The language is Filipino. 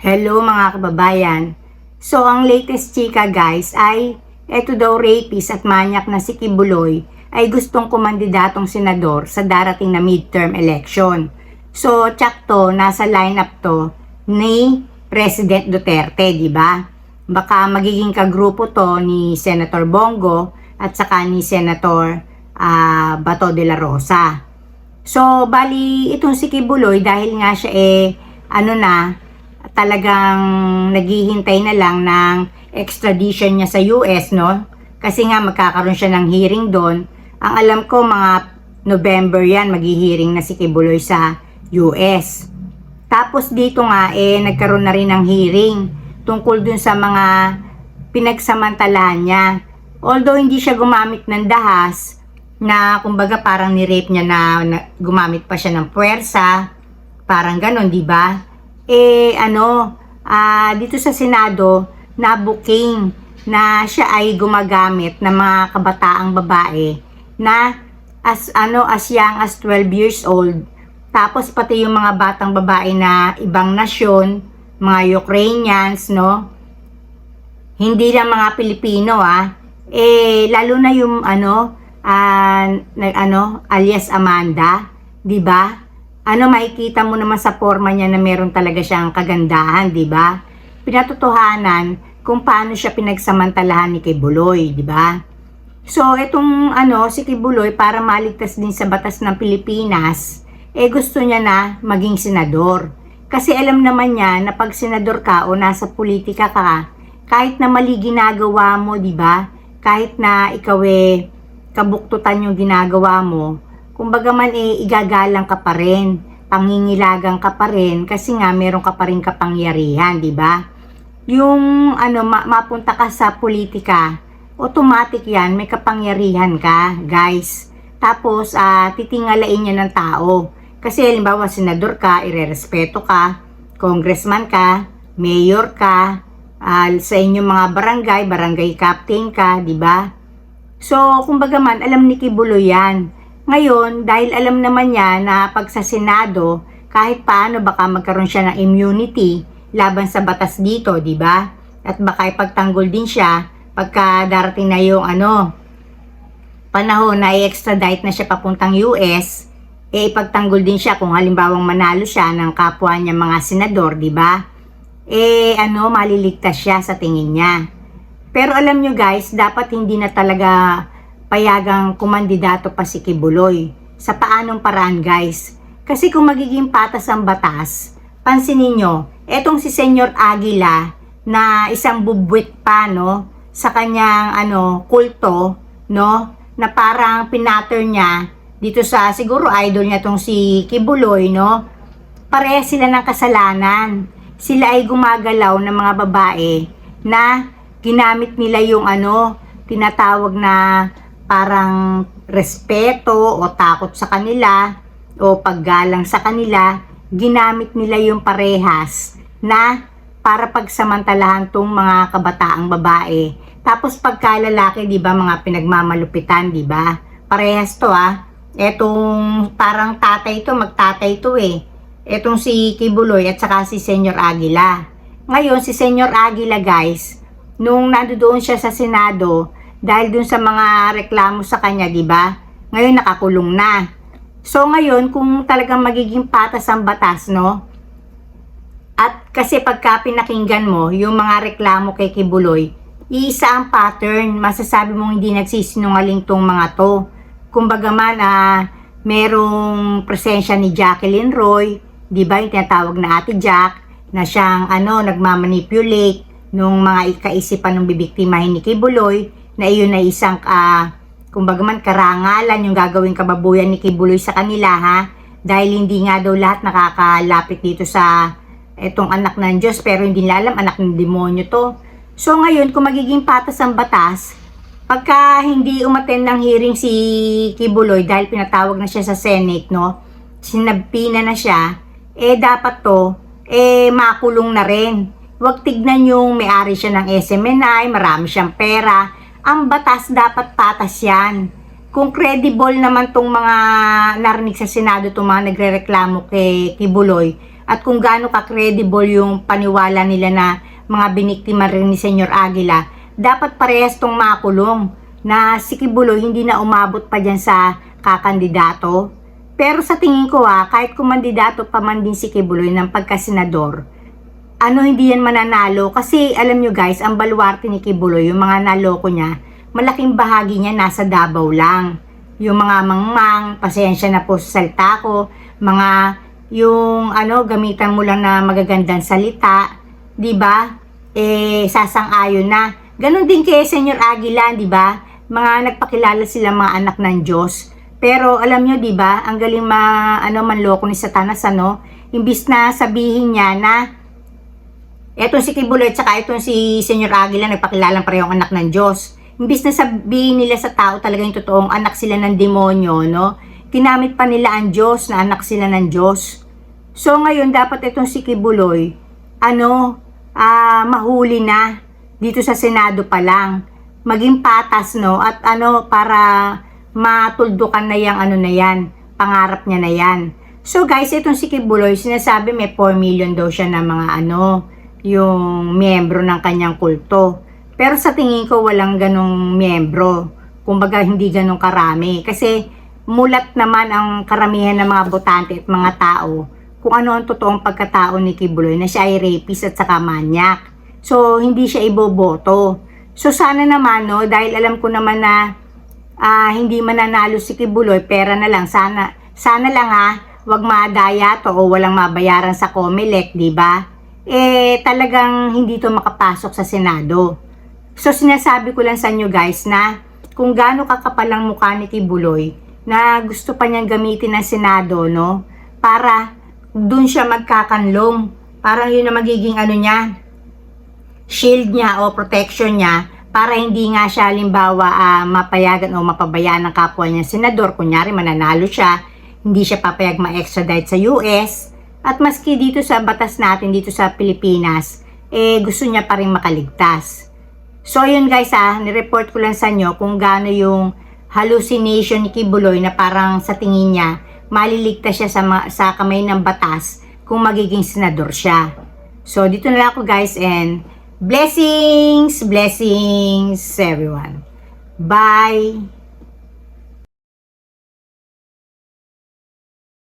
Hello mga kababayan. So ang latest chika guys ay eto daw rapist at manyak na si Kibuloy ay gustong kumandidatong senador sa darating na midterm election. So tsakto nasa lineup to ni President Duterte, di ba? Baka magiging kagrupo to ni Senator Bongo at saka ni Senator ah, Bato de la Rosa. So, bali, itong si Kibuloy, dahil nga siya eh, ano na, talagang naghihintay na lang ng extradition niya sa US, no? Kasi nga magkakaroon siya ng hearing doon. Ang alam ko, mga November yan, maghihearing na si Kibuloy sa US. Tapos dito nga, eh, nagkaroon na rin ng hearing tungkol dun sa mga pinagsamantalahan niya. Although hindi siya gumamit ng dahas, na kumbaga parang ni-rape niya na, na gumamit pa siya ng puwersa, parang ganon, di ba? Eh, ano, ah, dito sa Senado, na booking na siya ay gumagamit ng mga kabataang babae na as ano as young as 12 years old. Tapos pati yung mga batang babae na ibang nasyon mga Ukrainians no? Hindi lang mga Pilipino ah. Eh lalo na yung ano nag ano alias Amanda, 'di ba? Ano makikita mo naman sa forma niya na meron talaga siyang kagandahan, 'di ba? Pinatotohanan kung paano siya pinagsamantalahan ni Kibuloy, 'di ba? So, itong ano, si Kibuloy para maligtas din sa batas ng Pilipinas, eh gusto niya na maging senador. Kasi alam naman niya na pag senador ka o nasa politika ka, kahit na mali ginagawa mo, 'di ba? Kahit na ikaw eh kabuktutan yung ginagawa mo, kumbaga man eh igagalang ka pa rin, pangingilagang ka pa rin kasi nga meron ka pa rin kapangyarihan, 'di ba? Yung ano ma- mapunta ka sa politika, automatic 'yan, may kapangyarihan ka, guys. Tapos ah titingalain niya ng tao. Kasi halimbawa senador ka, irerespeto ka, congressman ka, mayor ka, ah, sa inyong mga barangay, barangay captain ka, 'di ba? So, kumbaga man, alam ni Kibulo yan. Ngayon, dahil alam naman niya na pag sa Senado, kahit paano baka magkaroon siya ng immunity laban sa batas dito, di ba? At baka ipagtanggol din siya pagka darating na yung ano, panahon na i-extradite na siya papuntang US, eh ipagtanggol din siya kung halimbawang manalo siya ng kapwa niya mga senador, di ba? Eh ano, maliligtas siya sa tingin niya. Pero alam nyo guys, dapat hindi na talaga payagang kumandidato pa si Kibuloy. Sa paanong paraan guys? Kasi kung magiging patas ang batas, pansinin nyo, etong si Senyor Aguila na isang bubwit pa no, sa kanyang ano, kulto, no, na parang pinatter niya dito sa siguro idol niya tong si Kibuloy, no, pareha sila ng kasalanan. Sila ay gumagalaw ng mga babae na ginamit nila yung ano, tinatawag na parang respeto o takot sa kanila o paggalang sa kanila, ginamit nila yung parehas na para pagsamantalahan tong mga kabataang babae. Tapos pagka lalaki, 'di ba, mga pinagmamalupitan, 'di ba? Parehas 'to ah. Etong parang tatay to, magtatay to eh. Etong si Kibuloy at saka si Senyor Aguila. Ngayon, si Senyor Aguila guys, nung nandoon siya sa Senado, dahil dun sa mga reklamo sa kanya, di ba? Ngayon nakakulong na. So ngayon, kung talagang magiging patas ang batas, no? At kasi pagka pinakinggan mo, yung mga reklamo kay Kibuloy, iisa ang pattern, masasabi mong hindi nagsisinungaling tong mga to. Kumbaga man, ah, merong presensya ni Jacqueline Roy, di ba yung tinatawag na Ate Jack, na siyang ano, nagmamanipulate nung mga kaisipan ng bibiktimahin ni Kibuloy, na iyon ay isang, ah, kumbaga man, karangalan yung gagawing kababuyan ni Kibuloy sa kanila, ha? Dahil hindi nga daw lahat nakakalapit dito sa etong anak ng Diyos, pero hindi nila alam, anak ng demonyo to. So ngayon, kung magiging patas ang batas, pagka hindi umaten ng hearing si Kibuloy dahil pinatawag na siya sa Senate, no? Sinabpina na siya, eh dapat to, eh makulong na rin. Huwag tignan yung may-ari siya ng SMNI, marami siyang pera. Ang batas dapat patas yan. Kung credible naman tong mga narinig sa Senado, tong mga nagre-reklamo kay Kibuloy, at kung gaano ka-credible yung paniwala nila na mga biniktima rin ni Senyor Aguila, dapat parehas tong makulong na si Kibuloy hindi na umabot pa dyan sa kakandidato. Pero sa tingin ko ah, kahit kumandidato pa man din si Kibuloy ng pagkasenador, ano hindi yan mananalo kasi alam nyo guys, ang baluarte ni Kibuloy, yung mga naloko niya, malaking bahagi niya nasa Davao lang. Yung mga mangmang, pasensya na po sa salita ko, mga yung ano, gamitan mo lang na magagandang salita, 'di ba? Eh sasang-ayon na. Ganon din kay Senyor Aguila, 'di ba? Mga nagpakilala sila mga anak ng Diyos. Pero alam nyo, 'di ba? Ang galing ma ano manloko ni Satanas ano, imbis na sabihin niya na Etong si Kibuloy at saka itong si Senyor Aguila nagpakilalang parehong anak ng Diyos. Imbis na sabihin nila sa tao talaga yung totoong anak sila ng demonyo, no? Kinamit pa nila ang Diyos na anak sila ng Diyos. So ngayon dapat itong si Kibuloy, ano, ah, mahuli na dito sa Senado pa lang. Maging patas, no? At ano, para matuldukan na yung ano na yan, pangarap niya na yan. So guys, itong si Kibuloy, sinasabi may 4 million daw siya na mga ano, yung miyembro ng kanyang kulto. Pero sa tingin ko walang ganong miyembro. Kumbaga hindi ganong karami. Kasi mulat naman ang karamihan ng mga botante at mga tao kung ano ang totoong pagkatao ni Kibuloy na siya ay rapist at saka manyak. So hindi siya iboboto. So sana naman no, dahil alam ko naman na ah, hindi mananalo si Kibuloy, pera na lang. Sana, sana lang ha, wag madaya to o walang mabayaran sa Comelec, di ba? Eh talagang hindi to makapasok sa Senado. So sinasabi ko lang sa inyo guys na kung gaano kakapal ang mukha ni Kibuloy na gusto pa niyang gamitin ng Senado, no? Para dun siya magkakanlong. Parang yun na magiging ano niya, shield niya o protection niya para hindi nga siya halimbawa ah, mapayagan o mapabayaan ng kapwa niya senador. Kunyari mananalo siya, hindi siya papayag ma-extradite sa US. At maski dito sa batas natin dito sa Pilipinas, eh gusto niya pa rin makaligtas. So yun guys ah, nireport ko lang sa inyo kung gaano yung hallucination ni Kibuloy na parang sa tingin niya maliligtas siya sa, sa kamay ng batas kung magiging senador siya. So dito na lang ako guys and blessings, blessings everyone. Bye!